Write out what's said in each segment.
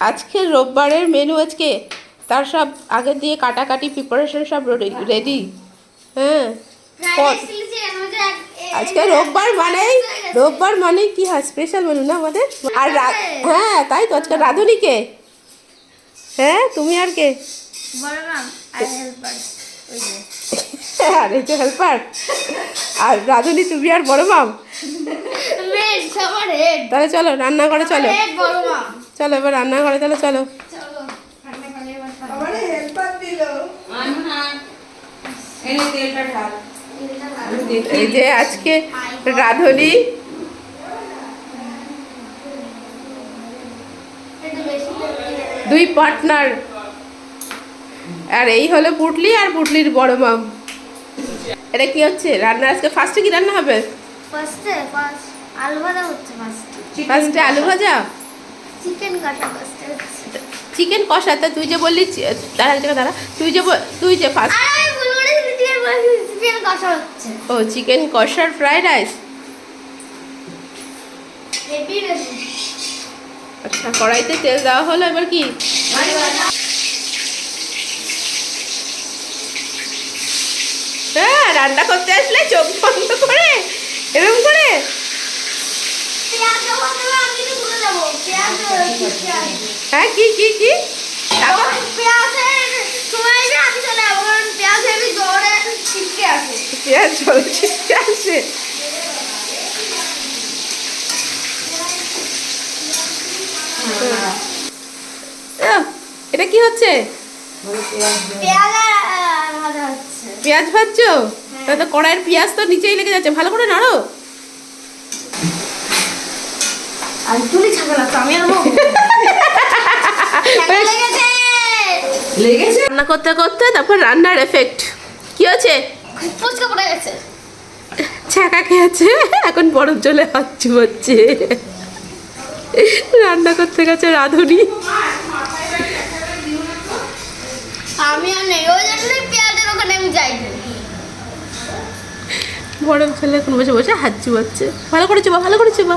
আজকে রোববারের মেনু আজকে। তার সব আগে দিয়ে কাটাকাটি প্রিপারেশন সব রেডি হ্যাঁ। আজকে রোববার মানেই গেছে। রোববার মানেই কি হয় স্পেশাল মেনু না আমাদের? আর রা- হ্যাঁ তাই তো আজকে রাঁধুনি কে হ্যাঁ তুমি আর কে? বড় মাম আর হেল্পার ওই যে। আর এই যে হেল্পার আর রাঁধুনি তুমি আর বড় মাম? তাহলে চলো রান্না করে চলো। চলো এবার রান্না করে তাহলে চলো। এই যে আজকে রাঁধুনি। দুই পার্টনার। আর এই হলো পুটলি আর পুটলির বড় মাম এটা কি হচ্ছে? রান্না আজকে ফার্স্টে কি রান্না হবে? ফার্স্টে ফার্স্ট। আলু ভাজা হচ্ছে ফার্স্টে আলু ভাজা? চিকেন ফার্স্টে চিকেন কষা? তা তুই যে বললি দাঁড়া এক জায়গায় দাঁড়া। তুই যে তুই যে ফার্স্ট কষা ও চিকেন কষার ফ্রাইড রাইস আচ্ছা কড়াইতে তেল দেওয়া হলো এবার কি? হ্যাঁ রান্না করতে আসলে চোখ বন্ধ করে। এরকম করে পেঁয়াজ যখন দেবে আমি কিন্তু ভুলে যাব পেঁয়াজ পেঁয়াজ হ্যাঁ কি কি কি? এটা কি হচ্ছে? পেঁয়াজ ভাজছো? তো কড়াইয়ের পেঁয়াজ তো নিচেই লেগে যাচ্ছে। ভালো করে নাড়ো। আর তুলি ছাগল তো আমি আর লেগেছে? রান্না করতে করতে তারপর রান্নার এফেক্ট কি হচ্ছে ফুচকা পড়ে গেছে। ছ্যাঁকা খেয়েছে। এখন বরফ জলে হাত চুমোচ্ছে। রান্না করতে গেছে রাঁধুনি। আমি আর নেই ওই জন্যই পেঁয়াজের ওখানে আমি যাই বরফ জলে এখন বসে বসে হাত চুমোচ্ছে। ভালো করেছ বা ভালো করেছ বা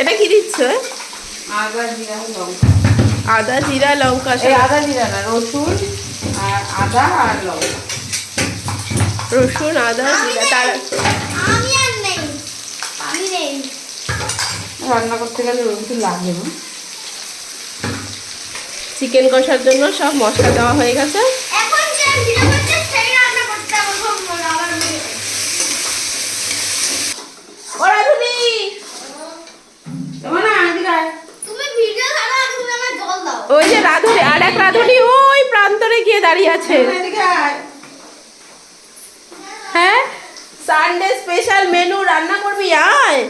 এটা কি দিচ্ছ? আদা জিরা লঙ্কা। আদা জিরা লঙ্কা এই আদা জিরা না রসুন আর আদা আর লঙ্কা। রসুন আদা জিরা তার আমি নেই নেই। রান্না করতে গেলে রসুন লাগে না। চিকেন কষার জন্য সব মশলা দেওয়া হয়ে গেছে। এখন যে ভিডিও করছে সেই রান্না করতে আমার খুব মনে আমার মনে ও রাঁধুনি তোমার না এদিকে আয়। তুমি ভিডিও ছাড়ো আগে তুমি আমার জল দাও ওই যে রাঁধুনি আর এক রাঁধুনি ওই প্রান্তরে গিয়ে দাঁড়িয়ে আছে। হ্যাঁ? সানডে স্পেশাল মেনু রান্না করবি আয়।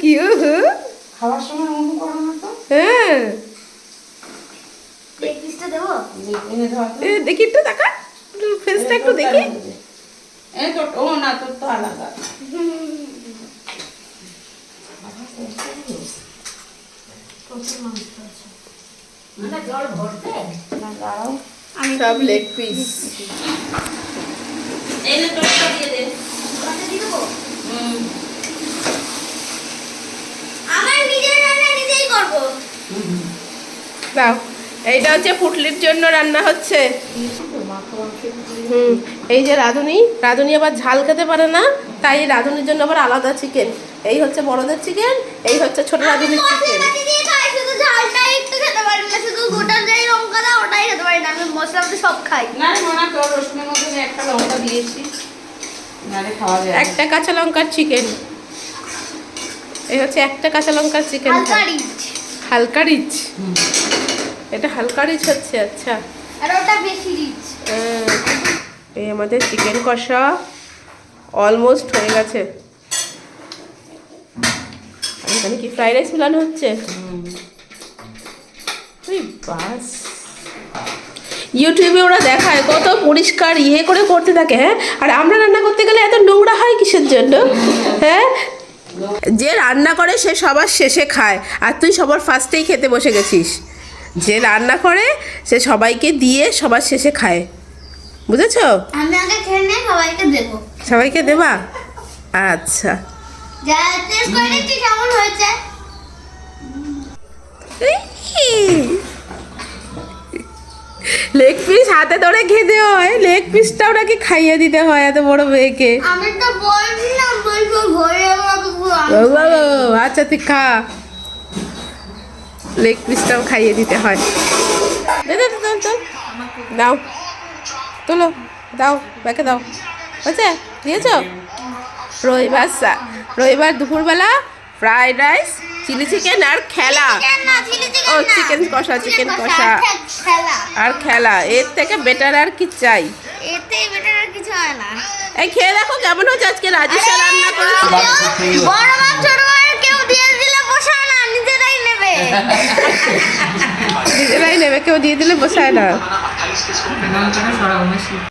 কি উহু? খাওয়ার সময় মনে করো না তো হ্যাঁ দেখি একটু দেখা। ফেসটা একটু দেখি। ও না তোর তো আলাদা না দাঁড়াও সব লেগ পিস এনে তোরটা দিয়ে দে কত দিয়ে দেবো হুম নিজেই করব দাও, এইটা হচ্ছে পুটলির জন্য রান্না হচ্ছে। হুম, এই যে রাঁধুনি রাঁধুনি আবার ঝাল খেতে পারে না, তাই রাঁধুনির জন্য আবার আলাদা চিকেন এই হচ্ছে বড়দের চিকেন এই হচ্ছে ছোট রাঁধুনির চিকেন মশলা সব খাই। না রে মানা তোর রসুনের মধ্যে একটা লঙ্কা দিয়েছি নারে খাওয়া যায় না। একটা কাঁচা লঙ্কার চিকেন। এই হচ্ছে একটা কাঁচা লঙ্কার চিকেন হালকা রিচ। হালকা রিচ? হুম। এটা হালকা রিচ হচ্ছে আচ্ছা। আর ওটা বেশি রিচ। এই আমাদের চিকেন কষা অলমোস্ট হয়ে গেছে। এখানে কি ফ্রাইড রাইস মিলানো হচ্ছে? বাস। ইউটিউবে ওরা দেখায় কত পরিষ্কার ইয়ে করে করতে থাকে হ্যাঁ? আর আমরা রান্না করতে গেলে এত নোংরা হয় কিসের জন্য? হ্যাঁ? যে রান্না করে সে সবার শেষে খায়। আর তুই সবার ফার্স্টেই খেতে বসে গেছিস। যে রান্না করে সে সবাইকে দিয়ে সবার শেষে খায়। বুঝেছ? আমি আগে খেয়ে নিয়ে সবাইকে দেবো। সবাইকে দেবা? আচ্ছা। যা টেস্ট করে দেখছি কেমন হয়েছে? লেগ পিস হাতে ধরে খেতে হয়। লেগ পিসটাও নাকি খাইয়ে দিতে হয় এত বড় মেয়েকে। আমি তো বলছিলাম বলব ভরে ও আচ্ছা তুই খা। লেগ পিসটাও খাইয়ে দিতে হয়। দাও। তোলো দাও ব্যাকে দাও। হয়েছে? দিয়েছ? রবিবার রবিবার দুপুরবেলা ফ্রাইড রাইস চিলি চিকেন আর খেলা ও চিকেন কষা, চিকেন কষা। আর খেলা এর থেকে বেটার আর কি চাই এতে বেটার আর কিছু হয় না এই খেয়ে দেখো কেমন হচ্ছে আজকে রাজেশা রান্না করেছে বড় মাছ ছোট মাছ কেউ দিয়ে দিলে বসায় না নিজেরাই নেবে কেউ দিয়ে দিলে বসায় না